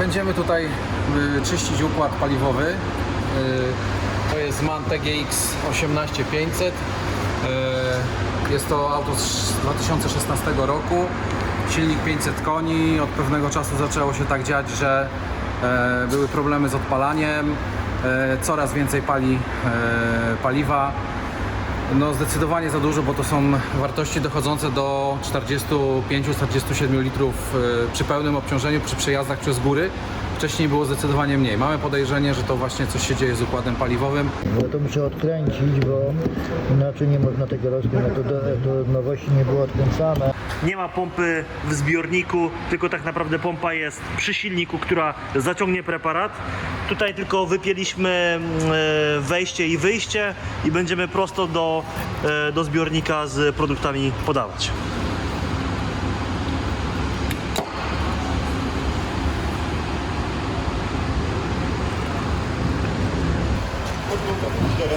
Będziemy tutaj y, czyścić układ paliwowy. Y, To jest MAN TGX 18500. Y, Jest to auto z 2016 roku. Silnik 500 koni. Od pewnego czasu zaczęło się tak dziać, że e, były problemy z odpalaniem. Coraz więcej pali paliwa. No zdecydowanie za dużo, bo to są wartości dochodzące do 45-47 litrów e, przy pełnym obciążeniu, przy przejazdach przez góry. Wcześniej było zdecydowanie mniej. Mamy podejrzenie, że to właśnie coś się dzieje z układem paliwowym. Bo to muszę odkręcić, bo inaczej nie można tego. No to do, do nowości nie było odkręcane. Nie ma pompy w zbiorniku, tylko tak naprawdę pompa jest przy silniku, która zaciągnie preparat. Tutaj tylko wypięliśmy mm, wejście i wyjście i będziemy prosto do, e, do zbiornika z produktami podawać. No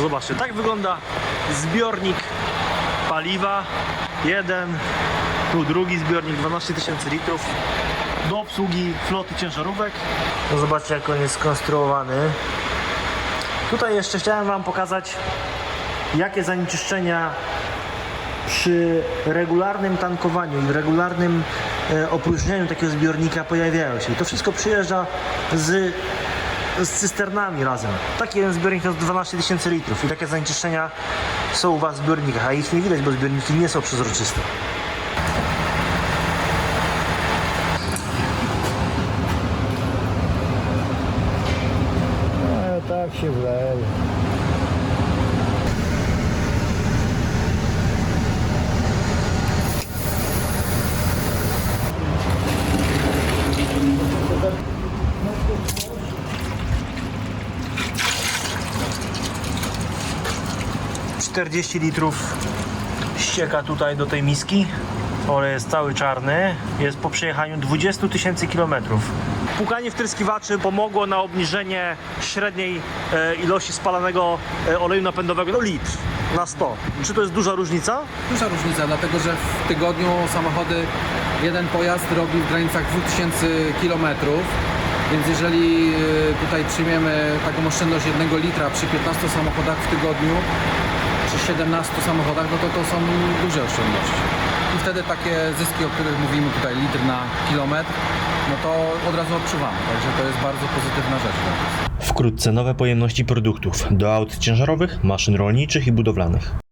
Zobaczcie, tak wygląda zbiornik paliwa. Jeden, tu drugi zbiornik, 12 tysięcy litrów do obsługi floty ciężarówek. No zobaczcie, jak on jest skonstruowany. Tutaj jeszcze chciałem Wam pokazać, jakie zanieczyszczenia przy regularnym tankowaniu i regularnym e, opróżnianiu takiego zbiornika pojawiają się. I to wszystko przyjeżdża z, z cysternami razem. Taki jeden zbiornik to jest 12 tysięcy litrów i takie zanieczyszczenia są u Was w zbiornikach, a ich nie widać, bo zbiorniki nie są przezroczyste. No tak się wleje. 40 litrów ścieka tutaj do tej miski. Olej jest cały czarny. Jest po przejechaniu 20 tysięcy kilometrów. Płukanie wtryskiwaczy pomogło na obniżenie średniej e, ilości spalanego e, oleju napędowego do litr na 100. Czy to jest duża różnica? Duża różnica, dlatego że w tygodniu samochody, jeden pojazd robi w granicach 2000 km. Więc jeżeli y, tutaj przyjmiemy taką oszczędność 1 litra przy 15 samochodach w tygodniu, czy 17 samochodach, no to to są duże oszczędności. I wtedy takie zyski, o których mówimy tutaj, litr na kilometr, no to od razu odczuwamy. Także to jest bardzo pozytywna rzecz. Wkrótce nowe pojemności produktów do aut ciężarowych, maszyn rolniczych i budowlanych.